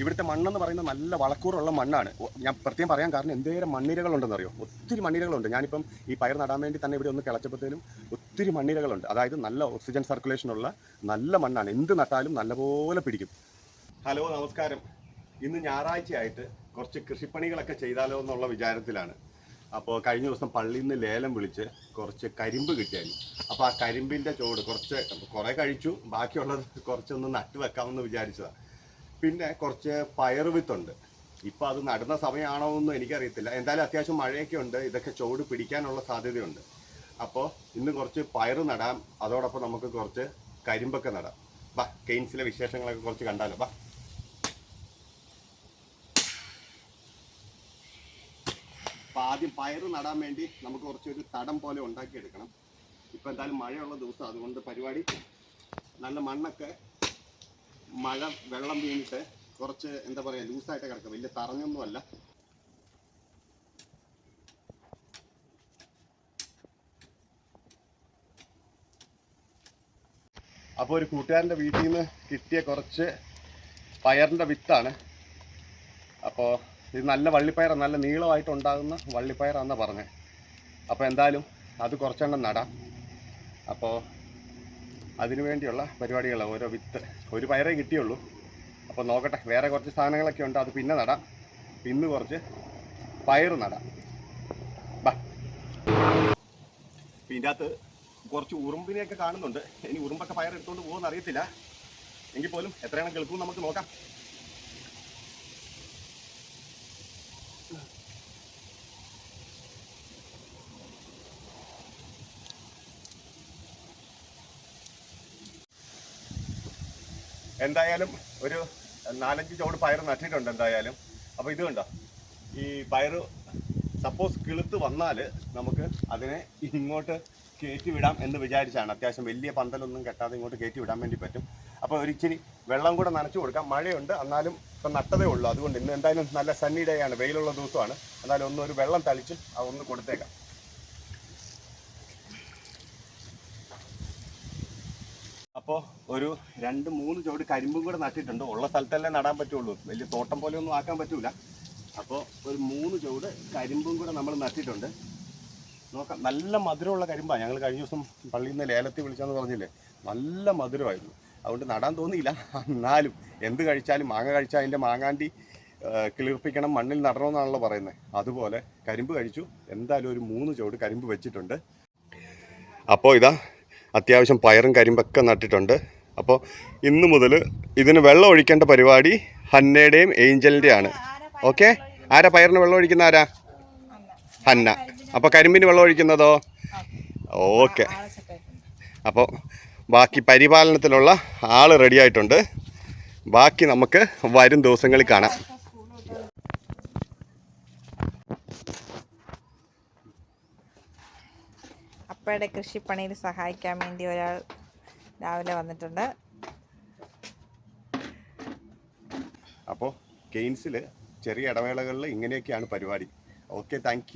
ഇവിടുത്തെ മണ്ണെന്ന് പറയുന്നത് നല്ല വളക്കൂറുള്ള മണ്ണാണ്. ഞാൻ പ്രത്യേകം പറയാൻ കാരണം എന്തേരം മണ്ണിരകളുണ്ടെന്ന് അറിയോ ഒത്തിരി മണ്ണിരകളുണ്ട്. ഞാനിപ്പം ഈ പയർ നടാൻ വേണ്ടി തന്നെ ഇവിടെ ഒന്ന് കിളച്ചപ്പോഴത്തേനും ഒത്തിരി മണ്ണിരകളുണ്ട്. അതായത് നല്ല ഓക്സിജൻ സർക്കുലേഷനുള്ള നല്ല മണ്ണാണ്. എന്ത് നട്ടാലും നല്ലപോലെ പിടിക്കും. ഹലോ നമസ്കാരം. ഇന്ന് ഞായറാഴ്ചയായിട്ട് കുറച്ച് കൃഷിപ്പണികളൊക്കെ ചെയ്താലോ എന്നുള്ള വിചാരത്തിലാണ്. അപ്പോൾ കഴിഞ്ഞ ദിവസം പള്ളിയിൽ നിന്ന് ലേലം വിളിച്ച് കുറച്ച് കരിമ്പ് കിട്ടിയായിരുന്നു. അപ്പോൾ ആ കരിമ്പിന്റെ ചോട് കുറച്ച് കുറേ കഴിച്ചു. ബാക്കിയുള്ളത് കുറച്ചൊന്ന് നട്ടു വെക്കാമെന്ന് വിചാരിച്ചതാണ് പിന്നെ കുറച്ച് പയർ വിത്തുണ്ട് ഇപ്പം അത് നടുന്ന സമയമാണോ എന്നും എനിക്കറിയത്തില്ല. എന്തായാലും അത്യാവശ്യം മഴയൊക്കെ ഉണ്ട്. ഇതൊക്കെ ചോട് പിടിക്കാനുള്ള സാധ്യതയുണ്ട്. അപ്പോൾ ഇന്ന് കുറച്ച് പയർ നടാം. അതോടൊപ്പം നമുക്ക് കുറച്ച് കരിമ്പൊക്കെ നടാം. ബാ കെയിൻസിലെ വിശേഷങ്ങളൊക്കെ കുറച്ച് കണ്ടാലോ. ബാ. ആദ്യം പയർ നടാൻ വേണ്ടി നമുക്ക് കുറച്ചൊരു തടം പോലെ ഉണ്ടാക്കിയെടുക്കണം. ഇപ്പം എന്തായാലും മഴയുള്ള ദിവസം അതുകൊണ്ട് പരിപാടി. നല്ല മണ്ണൊക്കെ മഴ വെള്ളം വീണിട്ട് കുറച്ച് എന്താ പറയുക ലൂസായിട്ട് കിടക്കുക. വലിയ തറഞ്ഞൊന്നുമല്ല. അപ്പോൾ ഒരു കൂട്ടുകാരന്റെ വീട്ടിൽ നിന്ന് കിട്ടിയ കുറച്ച് പയറിന്റെ വിത്താണ്. അപ്പോൾ ഇത് നല്ല വള്ളിപ്പയർ നല്ല നീളമായിട്ട് ഉണ്ടാകുന്ന വള്ളിപ്പയറാണെന്ന് പറഞ്ഞത്. അപ്പോൾ എന്തായാലും അത് കുറച്ചെണ്ണം നടാം. അപ്പോൾ അതിനു വേണ്ടിയുള്ള പരിപാടികളാണ് ഓരോ വിത്ത്. ഒരു പയറേ കിട്ടിയുള്ളൂ. അപ്പോൾ നോക്കട്ടെ വേറെ കുറച്ച് സാധനങ്ങളൊക്കെ ഉണ്ട്. അത് പിന്നെ നടാം. ഇന്ന് കുറച്ച് പയർ നടാം. ബാ. ഇതിന്റെ അകത്ത് കുറച്ച് ഉറുമ്പിനെയൊക്കെ കാണുന്നുണ്ട്. ഇനി ഉറുമ്പൊക്കെ പയർ എടുത്തുകൊണ്ട് പോകുമെന്ന് അറിയത്തില്ല എങ്കിൽ പോലും എത്രയാണ് കേൾക്കും നമുക്ക് നോക്കാം. എന്തായാലും ഒരു നാലഞ്ച് ചോട് പയർ നട്ടിട്ടുണ്ട് എന്തായാലും. അപ്പോൾ ഇത് കണ്ടോ? ഈ പയർ സപ്പോസ് കിളുത്ത് വന്നാൽ നമുക്ക് അതിനെ ഇങ്ങോട്ട് കയറ്റി വിടാം എന്ന് വിചാരിച്ചാണ്. അത്യാവശ്യം വലിയ പന്തലൊന്നും കെട്ടാതെ ഇങ്ങോട്ട് കയറ്റി വിടാൻ വേണ്ടി പറ്റും. അപ്പോൾ ഒരിച്ചിരി വെള്ളം കൂടെ നനച്ചു കൊടുക്കാം. മഴയുണ്ട്. എന്നാലും ഇപ്പം നട്ടതേ ഉള്ളൂ. അതുകൊണ്ട് ഇന്ന് എന്തായാലും നല്ല സണ്ണി ഡേ ആണ്. വെയിലുള്ള ദിവസമാണ്. എന്നാലും ഒന്ന് ഒരു വെള്ളം തളിച്ച് അതൊന്ന് കൊടുത്തേക്കാം. അപ്പോൾ ഒരു രണ്ട് മൂന്ന് ചുവട് കരിമ്പും കൂടെ നട്ടിട്ടുണ്ട്. ഉള്ള സ്ഥലത്തല്ലേ നടാൻ പറ്റുള്ളൂ. വലിയ തോട്ടം പോലെ ഒന്നും ആക്കാൻ പറ്റൂല. അപ്പോൾ ഒരു മൂന്ന് ചുവട് കരിമ്പും കൂടെ നമ്മൾ നട്ടിട്ടുണ്ട്. നോക്കാം. നല്ല മധുരമുള്ള കരിമ്പാണ് ഞങ്ങൾ കഴിഞ്ഞ ദിവസം പള്ളിയിൽ നിന്ന് ലേലത്തിൽ വിളിച്ചാന്ന് പറഞ്ഞില്ലേ? നല്ല മധുരമായിരുന്നു. അതുകൊണ്ട് നടാൻ തോന്നിയില്ല. എന്നാലും എന്ത് കഴിച്ചാലും മാങ്ങ കഴിച്ചാൽ അതിന്റെ മാങ്ങാണ്ടി കിളിർപ്പിക്കണം മണ്ണിൽ നടണമെന്നാണല്ലോ പറയുന്നത് അതുപോലെ കരിമ്പ് കഴിച്ചു. എന്തായാലും ഒരു മൂന്ന് ചുവട് കരിമ്പ് വെച്ചിട്ടുണ്ട്. അപ്പോൾ ഇതാ അത്യാവശ്യം പയറും കരിമ്പൊക്കെ നട്ടിട്ടുണ്ട്. അപ്പോൾ ഇന്ന് മുതൽ ഇതിന് വെള്ളം ഒഴിക്കേണ്ട പരിപാടി ഹന്നയുടെയും ഏഞ്ചലിന്റെയും ആണ് ഓക്കെ? ആരാ പയറിന് വെള്ളം ഒഴിക്കുന്ന ആരാ? ഹന്ന. അപ്പോൾ കരിമ്പിന് വെള്ളം ഒഴിക്കുന്നതോ? ഓക്കെ. അപ്പോൾ ബാക്കി പരിപാലനത്തിലുള്ള ആൾ റെഡിയായിട്ടുണ്ട് ബാക്കി നമുക്ക് വരും ദിവസങ്ങളിൽ കാണാം. അപ്പയുടെ കൃഷിപ്പണിയിൽ സഹായിക്കാൻ വേണ്ടി ഒരാൾ രാവിലെ വന്നിട്ടുണ്ട്. അപ്പോ കെയിൻസിൽ ചെറിയ ഇടവേളകളിൽ ഇങ്ങനെയൊക്കെയാണ് പരിപാടി. Okay thank